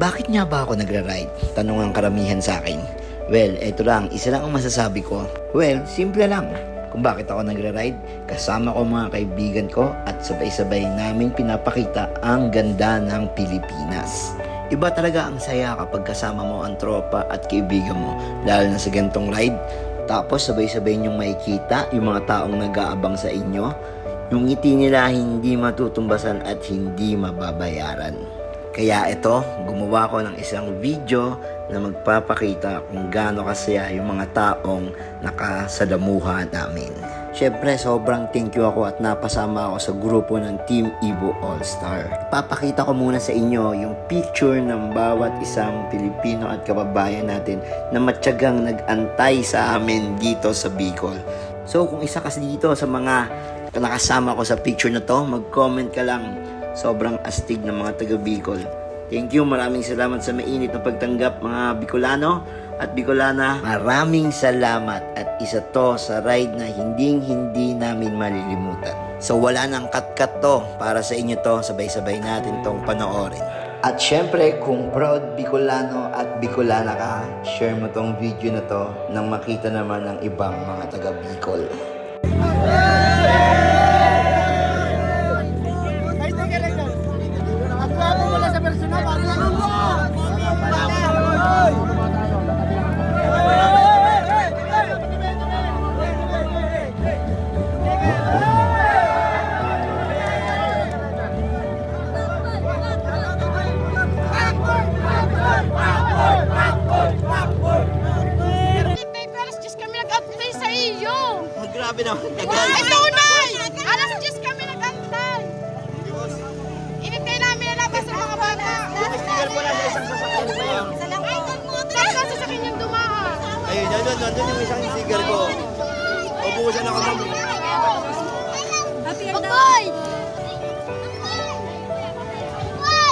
Bakit nga ba ako nagra-ride? Tanong ang karamihan sa akin. Well, eto lang, isa lang ang masasabi ko. Well, simple lang. Kung bakit ako nagra-ride, kasama ko mga kaibigan ko at sabay-sabay namin pinapakita ang ganda ng Pilipinas. Iba talaga ang saya kapag kasama mo ang tropa at kaibigan mo, lalo na sa gantong ride. Tapos sabay-sabay niyong makikita yung mga taong nag-aabang sa inyo. Yung ngiti nila hindi matutumbasan at hindi mababayaran. Kaya ito, gumawa ko ng isang video na magpapakita kung gaano kasaya yung mga taong nakasalamuha namin. Siyempre, sobrang thank you ako at napasama ako sa grupo ng Team Evo All-Star. Papakita ko muna sa inyo yung picture ng bawat isang Pilipino at kababayan natin na matyagang nag-antay sa amin dito sa Bicol. So, kung isa kasi dito sa mga nakasama ko sa picture na to, mag-comment ka lang. Sobrang astig ng mga taga Bicol. Thank you, maraming salamat sa mainit na pagtanggap mga Bicolano at Bicolana. Maraming salamat at isa to sa ride na hinding hindi namin malilimutan. So wala nang cut-cut to para sa inyo to, sabay-sabay natin tong panoorin. At syempre, kung proud Bicolano at Bicolana ka, share mo tong video na to nang makita naman ng ibang mga taga Bicol. Alas nandun, yung isang sticker ko. Ubusan ako ng... Baboy!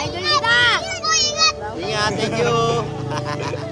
Idol kita! Ingat, thank you.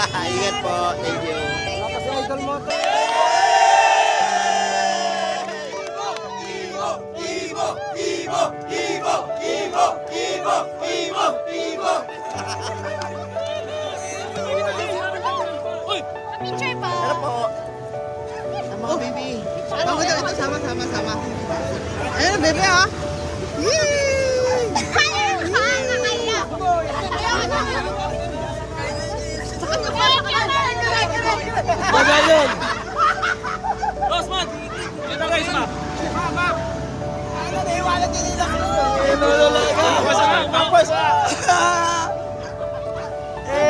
Ingat po, thank you. Picture Bebe, ah. Magayon! Rosman! Ito guys, ma! Tapos,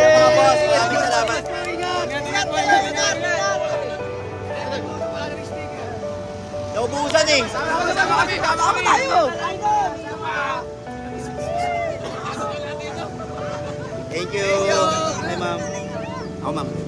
Mga boss, maraming salamat. Naubusan eh. Thank you. Hi, ma'am. Ako, ma'am.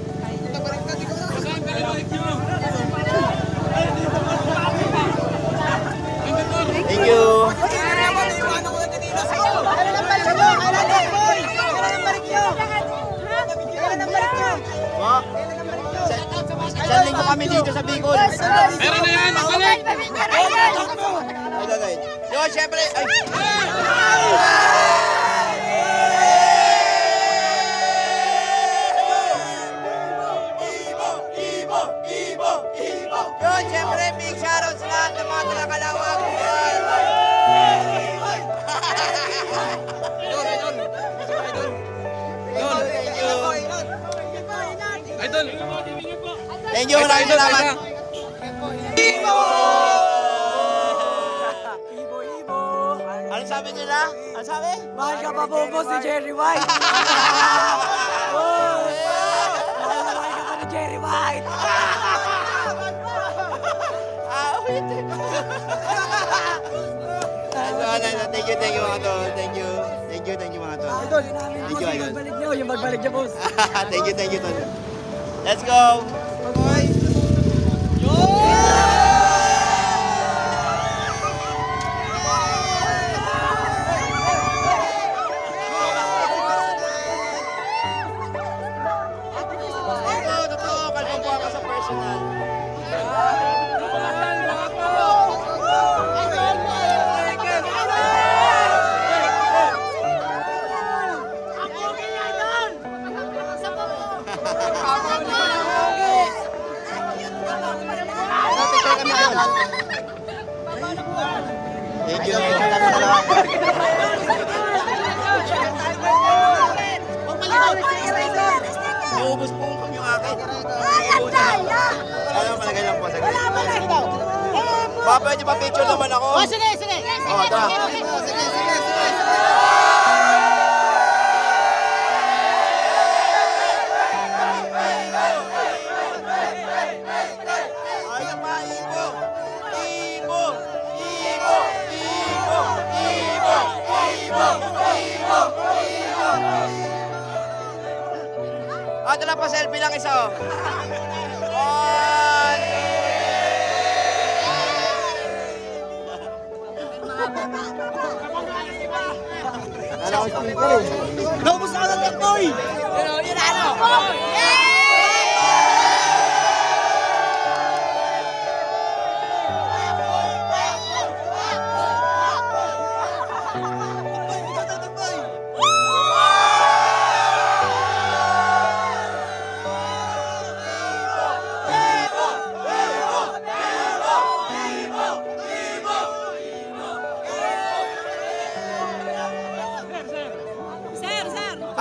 Kami dito sa Bicol. meron na yan! Balik! Ay, gagawin. Yo, syempre. Ay. Yun, syempre, big shoutout sa lahat ng mga talakalawag. Thank you. Idol! Thank you, maraming salamat. Ano sabi nila? Ano sabi? Mahal ka pa po si Jerry White. Mahal na mahal ka pa ni Jerry White. Ah, wait. Thank you, thank you mga tol. Thank you. Thank you, thank you mga tol. Idol, Thank you, yung idol. pagbalik nyo, yung pagbalik nyo, boss. thank you, thank you, tol. Let's go! nós. Baka pwede pa picture naman ako. Oh, sige, sige. Oh, tara. Sige, sige, sige. Ah, dala pa selfie lang isa oh. Não,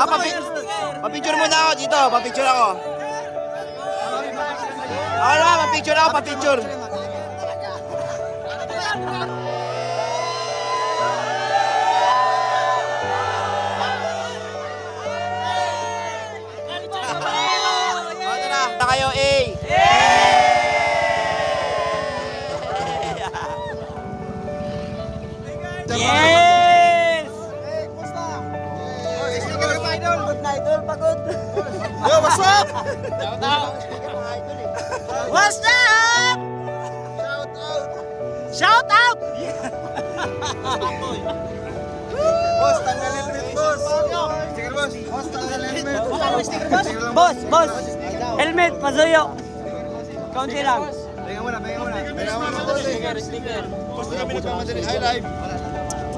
Ah, papi papicture muna ako dito. Papicture ako. Ako naman, papicture ako, papicture. Ano na? Na kayo, A. Yes! Yo, what's up? Shout out! What's up? Shout out! Boss, tanggal helmet, boss. Sticker, boss. Boss, tanggal helmet. Sticker, boss. Boss, boss! Helmet, pasuyo! Kaunti lang. Pengen muna, pengen muna. Pengen muna. Sticker, sticker. Boss, kami nagmamadali. Hi, live.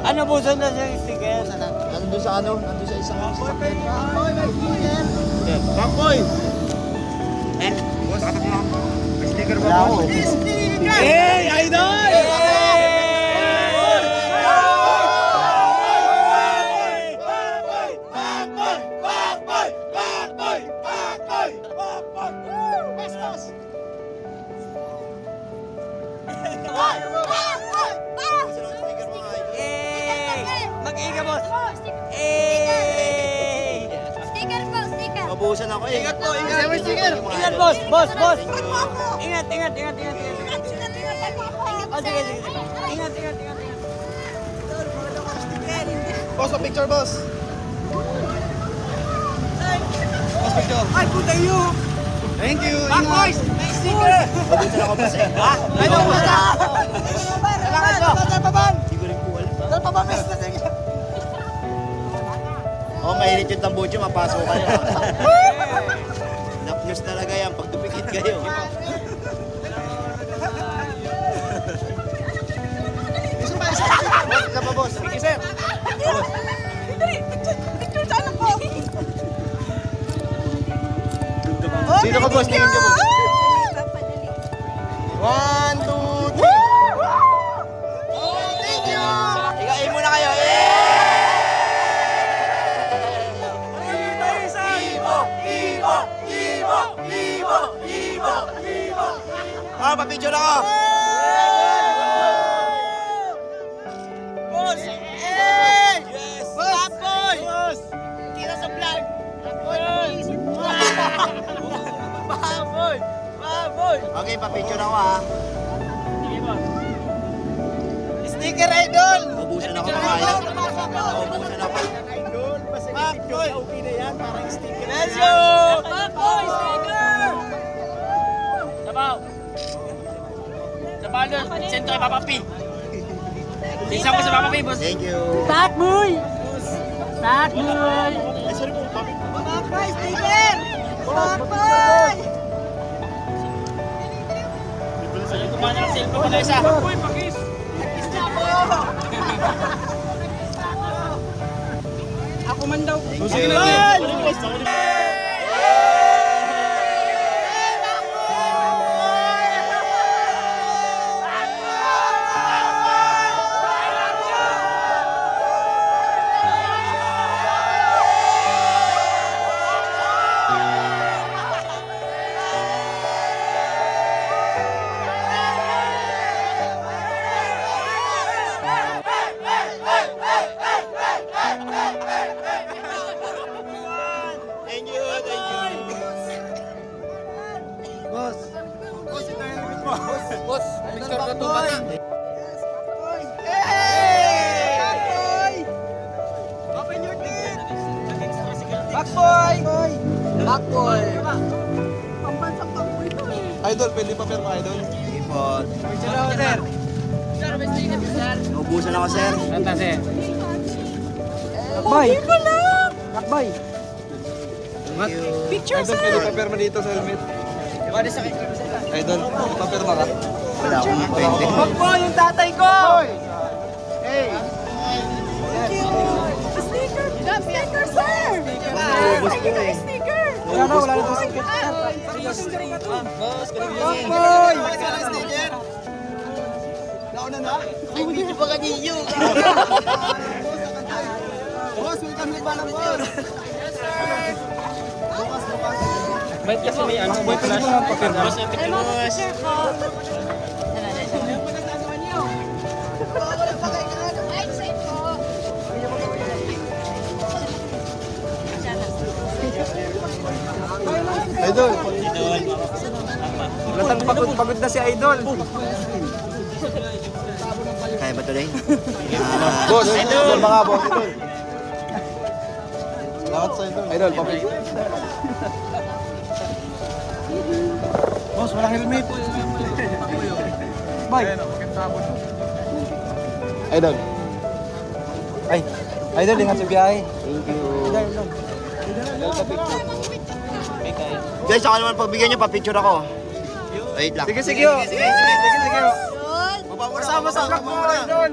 Ano po sa sticker? Nandun sa ano? Nandun sa isang sasakyan. Bangkoy! Eh? Boss, katak lang. Sticker ba, boss? Hey, idol! Mabuhusan ako eh. Ingat po, ingat. Sticker. Ingat, boss! Boss, boss! Ingat, ingat, ingat, ingat, ingat. Oh, sige, sige, sige. Ingat, ingat, ingat, ingat. Boss, pa picture, boss. Boss, picture. Ay, puta yun! Thank you. Back, boys! May sticker! Mabuhusan ako pa eh. Ha? Ano ba? Yung tambucho, mapasok kayo. Napnews talaga yan pag dupikit kayo. Isa pa, isa isa pa, boss. Sige, sir. Sino ka, boss? Tingin ka, boss. One, Ah, papicture ako. Boss! Hey! Yes! Boss! boy! Boss! Kita sa vlog! Baboy! Baboy! Okay, papicture ako ha. Sige, boss. Sticker idol! Mabuhusan ako mga idol. Mabuhusan ako. Idol, basta picture okay na yan, parang sticker. Let's go! Baboy! Sticker! Doon. Sento kay Papa P. Isa mo sa Papa P, boss. Thank you. Takboy! Takboy! Ay, sorry po, papi. Bakboy! Sticker! Bakboy! Ayaw ko ba ng cellphone na isa? Bakboy, pakis! Ako man daw. Sige Idol, pwede pa pero idol. Ipot. sir. Naubusan ako, sir. Lakbay. Lakbay. Idol, pwede pa pero dito sa helmet. Idol, pwede pa pero ka. Wala akong pwede. Bakbo yung tatay ko! Hey! Wala na, wala na to. Backboy! Nauna na? Ay, hindi pa. Boss, welcome sa Balang Boss. Bait kasi may ano, bait siya. Boss, Ay, mga sir Idol. Latang pagod, pagod na si Idol. Kaya ba tuloy? Boss, idol. Mga boss, idol. Salamat sa idol. Idol, papit. Boss, walang helmet. Bye. Idol. Ay, idol, ingat sa biyahe. Thank you. Guys, ako naman pagbigyan niyo, pa-picture ako. Wait lang. Sige, sige. Sige, sige, sige. Kasama sa vlog mo, idol.